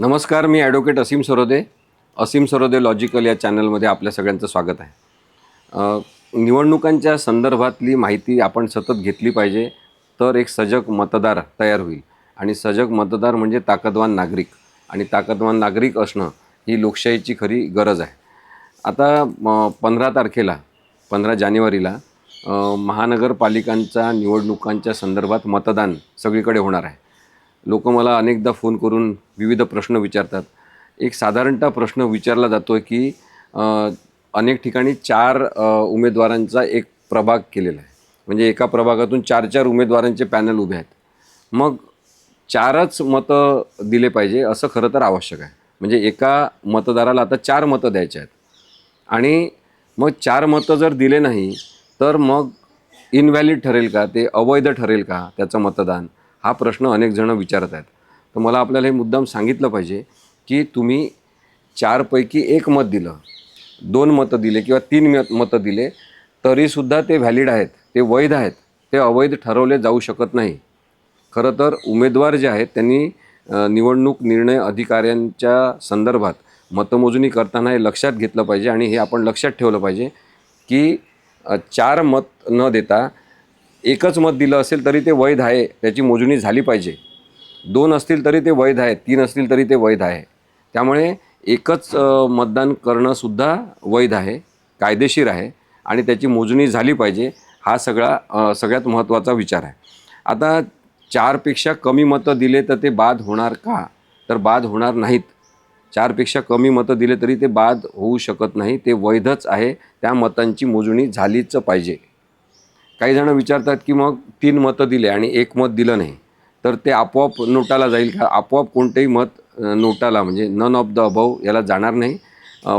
नमस्कार मी advocate Asim Sarode. Asim Sarode logical या चॅनलमध्ये आपल्या सगळ्यांचं स्वागत आहे. निवडणुकांच्या संदर्भातली माहिती आपण सतत घेतली पाहिजे तर एक सजग मतदार तयार होईल. आणि सजग मतदार म्हणजे ताकदवान नागरिक. आणि ताकदवान नागरिक असणं ही लोकशाहीची खरी गरज आहे. आता पंधरा तारखेला पंधरा जानेवारीला महानगरपालिकांच्या निवडणुकांच्या संदर्भात मतदान सगळीकडे होणार आहे. लोक मला अनेकदा फोन करून विविध प्रश्न विचारतात. एक साधारणतः प्रश्न विचारला जातो आहे की अनेक ठिकाणी चार उमेदवारांचा एक प्रभाग केलेला आहे. म्हणजे एका प्रभागातून चार चार उमेदवारांचे पॅनल उभे आहेत. मग चारच मतं दिले पाहिजे असं खरं तर आवश्यक आहे. म्हणजे एका मतदाराला आता चार मतं द्यायचे आहेत. आणि मग चार मतं जर दिले नाही तर मग इनव्हॅलिड ठरेल का? ते अवैध ठरेल का? त्याचं मतदान? हा प्रश्न अनेक जणं विचारत आहेत. तर मला आपल्याला हे मुद्दाम सांगितलं पाहिजे की तुम्ही चारपैकी एक मत दिलं दोन मतं दिले किंवा तीन मत मतं दिले तरीसुद्धा ते व्हॅलिड आहेत ते वैध आहेत ते अवैध ठरवले जाऊ शकत नाही. खरं तर उमेदवार जे आहेत त्यांनी निवडणूक निर्णय अधिकाऱ्यांच्या संदर्भात मतमोजणी करताना हे लक्षात घेतलं पाहिजे आणि हे आपण लक्षात ठेवलं पाहिजे की चार मत न देता एकच मत दिलं असेल तरी ते वैध आहे त्याची मोजणी झाली पाहिजे. दोन असतील तरी ते वैध आहे तीन असतील तरी ते वैध आहे. त्यामुळे एकच मतदान करणंसुद्धा वैध आहे कायदेशीर आहे आणि त्याची मोजणी झाली पाहिजे हा सगळा सगळ्यात महत्त्वाचा विचार आहे. आता चारपेक्षा कमी मतं दिले तर ते बाद होणार का? तर बाद होणार नाहीत. चारपेक्षा कमी मतं दिले तरी ते बाद होऊ शकत नाही ते वैधच आहे त्या मतांची मोजणी झालीच पाहिजे. काही जण विचारतात की मग तीन मतं दिले आणि एक मत दिलं नाही. तर ते आपोआप नोटाला जाईल का? आपोआप कोणतेही मत नोटाला म्हणजे नन ऑफ द अभाव याला जाणार नाही.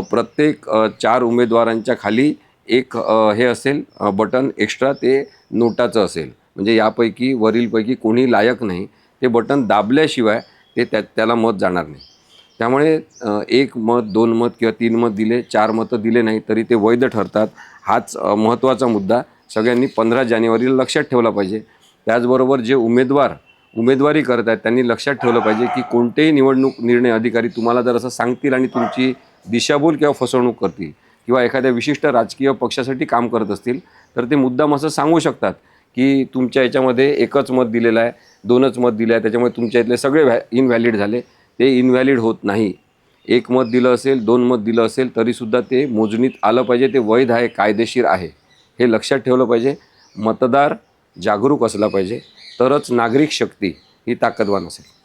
प्रत्येक चार उमेदवारांच्या खाली एक हे असेल बटन एक्स्ट्रा ते नोटाचं असेल. म्हणजे यापैकी वरीलपैकी कोणी लायक नाही. ते बटन दाबल्याशिवाय ते त्या त्याला मत जाणार नाही. त्यामुळे एक मत दोन मत किंवा तीन मत दिले चार मतं दिले नाही तरी ते वैध ठरतात. हाच महत्त्वाचा मुद्दा. सगळ्यांनी पंधरा जानेवारीला लक्षात ठेवला पाहिजे. त्याचबरोबर जे उमेदवार उमेदवारी करत आहेत त्यांनी लक्षात ठेवलं पाहिजे की कोणतेही निवडणूक निर्णय अधिकारी तुम्हाला जर असं सांगतील आणि तुमची दिशाभूल किंवा फसवणूक करतील किंवा एखाद्या विशिष्ट राजकीय पक्षासाठी काम करत असतील तर ते मुद्दाम असं सांगू शकतात की तुमच्या याच्यामध्ये एकच मत दिलेलं आहे दोनच मत दिलं आहे त्याच्यामुळे तुमच्या इथले सगळे व्हॅ इनव्हॅलिड झाले. ते इनव्हॅलिड होत नाही. एक मत दिलं असेल दोन मत दिलं असेल तरीसुद्धा ते मोजणीत आलं पाहिजे ते वैध आहे कायदेशीर आहे. हे लक्षात ठेवलं पाहिजे. मतदार जागरूक असला पाहिजे. तरच नागरिक शक्ती ही ताकदवान असेल.